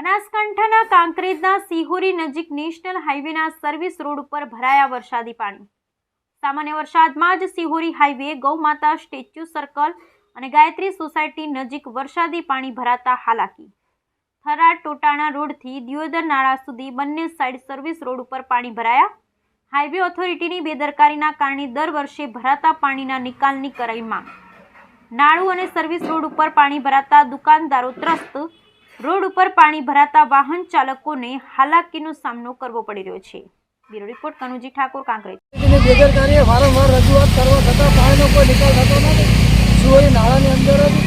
બનાસકાંઠાના કાંકરેજના સિહોરી નજીક national હાઈવેના service road ઉપર ભરાયા વરસાદી પાણી. સામાન્ય વરસાદમાં જ સિહોરી હાઈવે, ગૌમાતા સ્ટેચ્યુ સર્કલ અને ગાયત્રી સોસાયટી નજીક વરસાદી પાણી ભરાતા હાલાકી. થરાદ ટોટાણા રોડથી દિયોદર નાળા સુધી બંને સાઈડ સર્વિસ રોડ ઉપર પાણી ભરાયા. હાઈવે ઓથોરિટીની બેદરકારીના કારણે દર વર્ષે ભરાતા પાણીના નિકાલની કરાઈ માંગ. નાળું અને સર્વિસ રોડ ઉપર પાણી ભરાતા દુકાનદારો ત્રસ્ત રોડ ઉપર પાણી ભરાતા વાહન ચાલકોને હાલાકીનો સામનો કરવો પડી રહ્યો છે. Bureau report Kanuji Thakor Kankrej. બેદરકારીએ વારંવાર રજૂઆત કરવા છતાં પાણીનો કોઈ નિકાલ થતો નથી. સુવરી નાળાની અંદર જ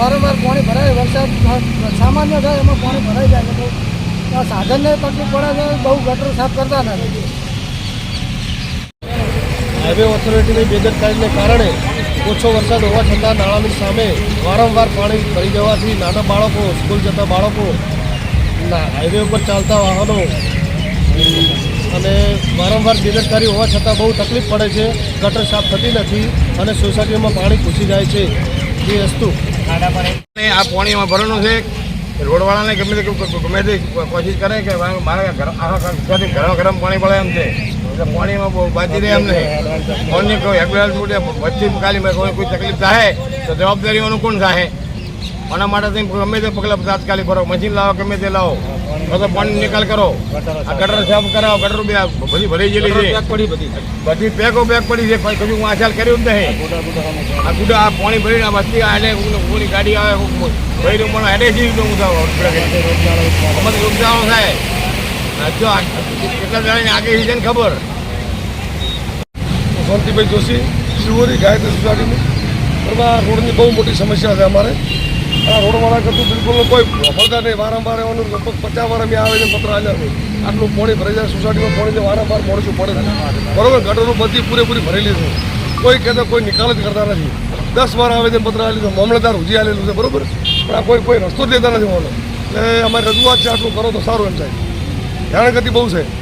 વારંવાર પાણી ભરાય વરસાદ સામાન્ય થાય એમાં પાણી ભરાઈ જાય છે. તો આ સાધનને તકલીફ પડે છે બહુ ગટર સાફ કરતા નથી. હાઈવે ઓથોરિટીની બેદરકારીને કારણે ઓછો વરસાદ હોવા છતાં નાળાની સામે વારંવાર પાણી ભરી જવાથી નાના બાળકો, સ્કૂલ જતા બાળકો હાઈવે ઉપર ચાલતા વાહનો અને વારંવાર બેદરકારી હોવા છતાં બહુ તકલીફ પડે છે. ગટર સાફ થતી નથી અને સોસાયટીમાં પાણી ઘૂસી જાય છે. એ વસ્તુ આ પાણીમાં ભરવાનું છે રોડવાળાને ગમે તે ગમે તે કોશિશ કરે કે મારે ઘર- આખા ઘરમાં ગરમ પાણી પડે એમ છે. એટલે પાણીમાં બહુ બાજી રહે એમ નહીં. ફોનની કોઈ એમ્બ્યુલન્સ ઉડે વચ્ચે ખાલી કોઈ કોઈ તકલીફ થાય તો જવાબદારીઓનું કોણ થાય આના માટે તમે ગમે તે પગલાં તાત્કાલિક કરો મશીન લાવો ગમે તે લાવો. તો તો પાણી નિકાલ કરો. આ ગટર સાફ કરાવો ગટર બે બધી ભરી ગયેલી છે. બધી. પેકો પેક પડી છે. કોઈ કશું વાંચાલ કર્યું જ નહીં. આ ગુડા આ પાણી ભરીને આ વસ્તી ગાડી આવે ભર્યું પણ હેડે જીવ તો હું થાવ અમારે થાય. જો કેટલા જણાની આગળ છે ખબર? શાંતિભાઈ જોશી, શિવોરી ગાયત્રી સોસાયટીની આ રોડની બહુ મોટી સમસ્યા છે અમારે. આ રોડવાળા કરતું બિલકુલ કોઈ વફળતા નહીં. વારંવાર એવાનું લગભગ પચાસ વાર અમે આવે છે પત્ર આજે આટલું પાણી ભરાઈ જાય, સોસાયટીમાં પાણી વારંવાર મોડું પડે છે. બરાબર, ગટરો બધી પૂરેપૂરી ભરેલી છે. કોઈ કહેતા કોઈ નિકાલ જ કરતા નથી. દસ વાર આવે છે પત્ર આવેલું છે. મામલતદાર હુજી આવેલું છે, બરોબર? પણ આ કોઈ કોઈ રસ્તો જ લેતા નથી મળે એટલે અમારી રજૂઆત છે, આટલું કરો તો સારું એમ થાય. જાણ ગતિ બહુ છે.